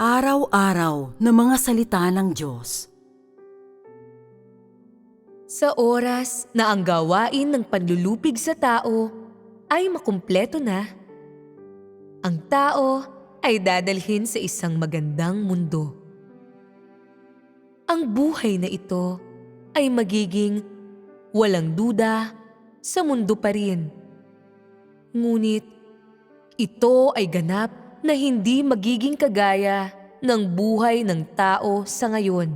Araw-araw na mga salita ng Diyos. Sa oras na ang gawain ng panlulupig sa tao ay makumpleto na, ang tao ay dadalhin sa isang magandang mundo. Ang buhay na ito ay magiging walang duda sa mundo pa rin. Ngunit ito ay ganap na hindi magiging kagaya ng buhay ng tao sa ngayon.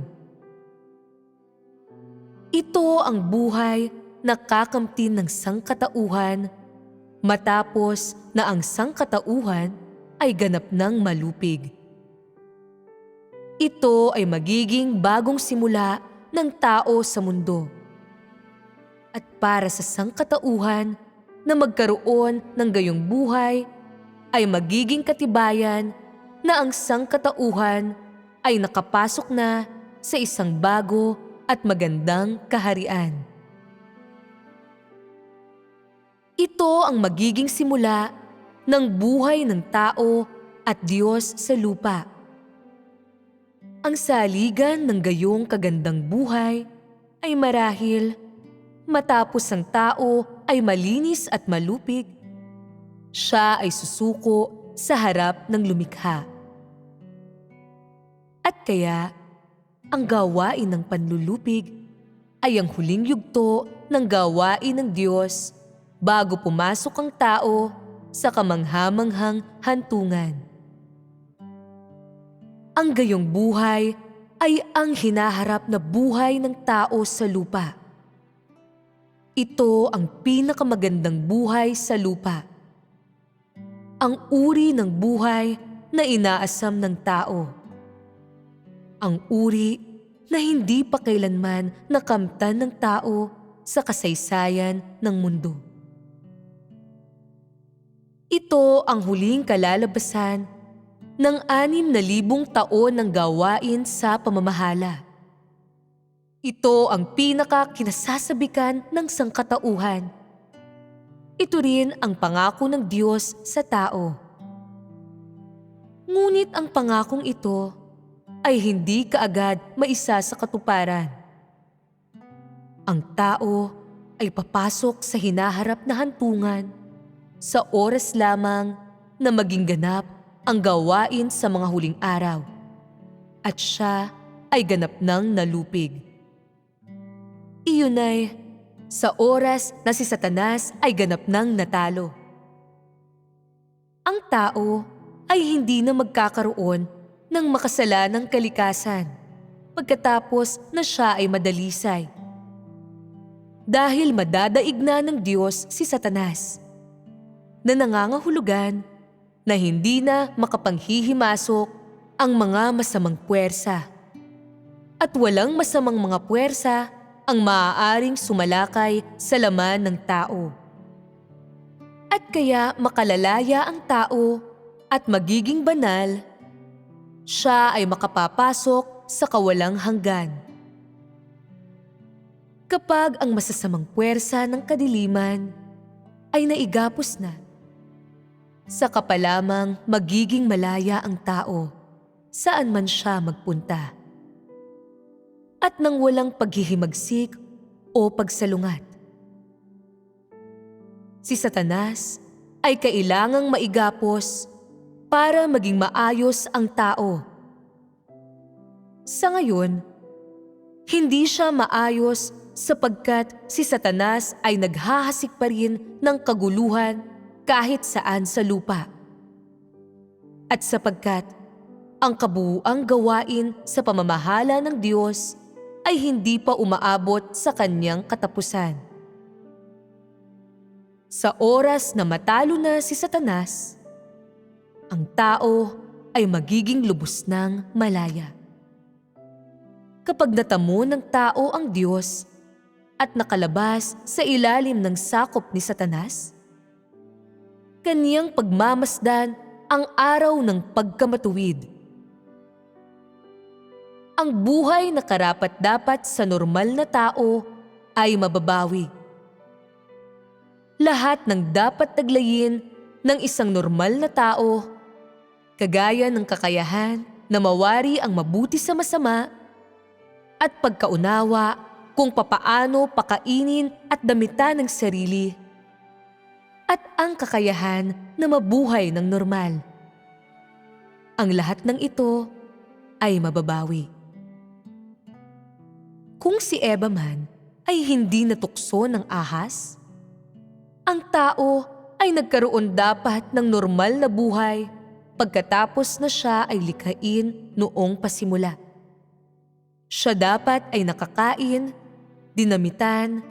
Ito ang buhay na kakamtin ng sangkatauhan matapos na ang sangkatauhan ay ganap ng malupig. Ito ay magiging bagong simula ng tao sa mundo. At para sa sangkatauhan na magkaroon ng gayong buhay ay magiging katibayan na ang sangkatauhan ay nakapasok na sa isang bago at magandang kaharian. Ito ang magiging simula ng buhay ng tao at Diyos sa lupa. Ang saligan ng gayong kagandang buhay ay marahil matapos ang tao ay malinis at malupig, siya ay susuko sa harap ng lumikha. At kaya, ang gawain ng panlulupig ay ang huling yugto ng gawain ng Diyos bago pumasok ang tao sa kamanghamanghang hantungan. Ang gayong buhay ay ang hinaharap na buhay ng tao sa lupa. Ito ang pinakamagandang buhay sa lupa. Ang uri ng buhay na inaasam ng tao. Ang uri na hindi pa kailanman nakamtan ng tao sa kasaysayan ng mundo. Ito ang huling kalalabasan ng anim na libong taon ng gawain sa pamamahala. Ito ang pinaka kinasasabikan ng sangkatauhan. Ito rin ang pangako ng Diyos sa tao. Ngunit ang pangakong ito ay hindi kaagad maisa sa katuparan. Ang tao ay papasok sa hinaharap na hantungan sa oras lamang na maging ganap ang gawain sa mga huling araw. At siya ay ganap ng nalupig. Iyon ay sa oras na si Satanas ay ganap ng natalo. Ang tao ay hindi na magkakaroon ng makasalanang kalikasan pagkatapos na siya ay madalisay. Dahil madadaig na ng Diyos si Satanas na nangangahulugan na hindi na makapanghihimasok ang mga masamang puwersa. At walang masamang mga puwersa ang maaaring sumalakay sa laman ng tao. At kaya makalalaya ang tao at magiging banal, siya ay makapapasok sa kawalang hanggan. Kapag ang masasamang puwersa ng kadiliman ay naigapos na, saka pa lamang magiging malaya ang tao saan man siya magpunta. At nang walang paghihimagsik o pagsalungat. Si Satanas ay kailangang maigapos para maging maayos ang tao. Sa ngayon, hindi siya maayos sapagkat si Satanas ay naghahasik pa rin ng kaguluhan kahit saan sa lupa. At sapagkat ang kabuuang gawain sa pamamahala ng Diyos ay hindi pa umaabot sa kanyang katapusan. Sa oras na matalo na si Satanas, ang tao ay magiging lubos ng malaya. Kapag natamo ng tao ang Diyos at nakalabas sa ilalim ng sakop ni Satanas, kaniyang pagmamasdan ang araw ng pagkamatuwid. Ang buhay na karapat-dapat sa normal na tao ay mababawi. Lahat ng dapat taglayin ng isang normal na tao, kagaya ng kakayahan, na mawari ang mabuti sa masama at pagkaunawa kung papaano pakainin at damitan ng sarili at ang kakayahan na mabuhay ng normal. Ang lahat ng ito ay mababawi. Kung si Eva man ay hindi natukso ng ahas, ang tao ay nagkaroon dapat ng normal na buhay pagkatapos na siya ay likhain noong pasimula. Siya dapat ay nakakain, dinamitan,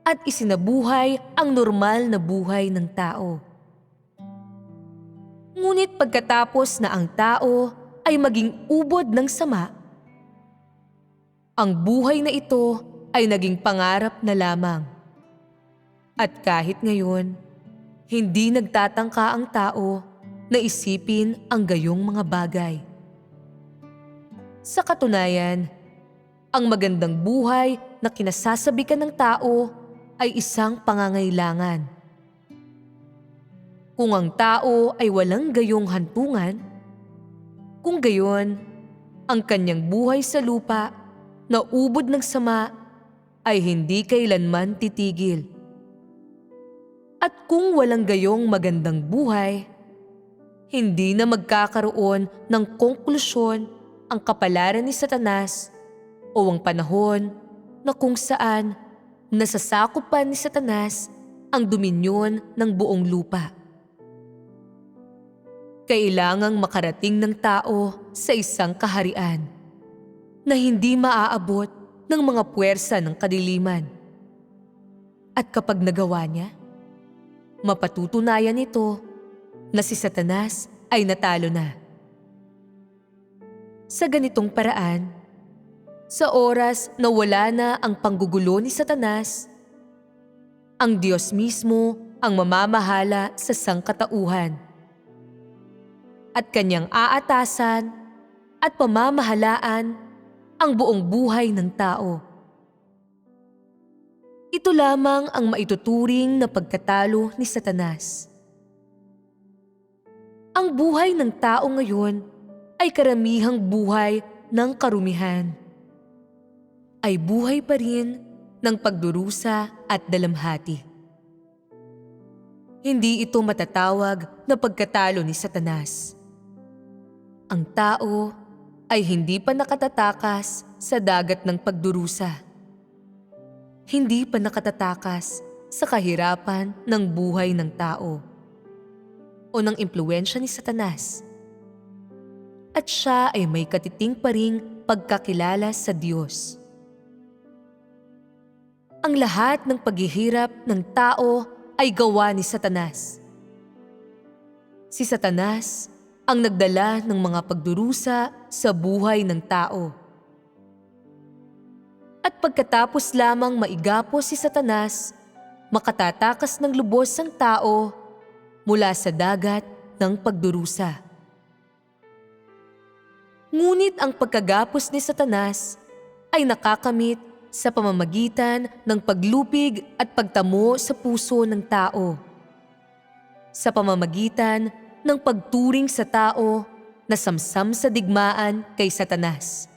at isinabuhay ang normal na buhay ng tao. Ngunit pagkatapos na ang tao ay maging ubod ng sama, ang buhay na ito ay naging pangarap na lamang. At kahit ngayon, hindi nagtatangka ang tao na isipin ang gayong mga bagay. Sa katunayan, ang magandang buhay na kinasasabikan ng tao ay isang pangangailangan. Kung ang tao ay walang gayong hantungan, kung gayon, ang kanyang buhay sa lupa na ubod ng sama ay hindi kailanman titigil. At kung walang gayong magandang buhay, hindi na magkakaroon ng konklusyon ang kapalaran ni Satanas o ang panahon na kung saan nasasakupan ni Satanas ang dominyon ng buong lupa. Kailangang makarating ng tao sa isang kaharian na hindi maaabot ng mga puwersa ng kadiliman. At kapag nagawa niya, mapatutunayan nito na si Satanas ay natalo na. Sa ganitong paraan, sa oras na wala na ang panggugulo ni Satanas, ang Diyos mismo ang mamamahala sa sangkatauhan at kanyang aatasan at pamamahalaan ang buong buhay ng tao. Ito lamang ang maituturing na pagkatalo ni Satanas. Ang buhay ng tao ngayon ay karamihang buhay ng karumihan. Ay buhay pa rin ng pagdurusa at dalamhati. Hindi ito matatawag na pagkatalo ni Satanas. Ang tao ay hindi pa nakatatakas sa dagat ng pagdurusa. Hindi pa nakatatakas sa kahirapan ng buhay ng tao o ng impluensya ni Satanas. At siya ay may katiting pa ring pagkakilala sa Diyos. Ang lahat ng paghihirap ng tao ay gawa ni Satanas. Si Satanas ang nagdala ng mga pagdurusa sa buhay ng tao. At pagkatapos lamang maigapos si Satanas, makatatakas ng lubos ang tao mula sa dagat ng pagdurusa. Ngunit ang pagkagapos ni Satanas ay nakakamit sa pamamagitan ng paglupig at pagtamo sa puso ng tao. Sa pamamagitan ng pagturing sa tao na samsam sa digmaan kay Satanas.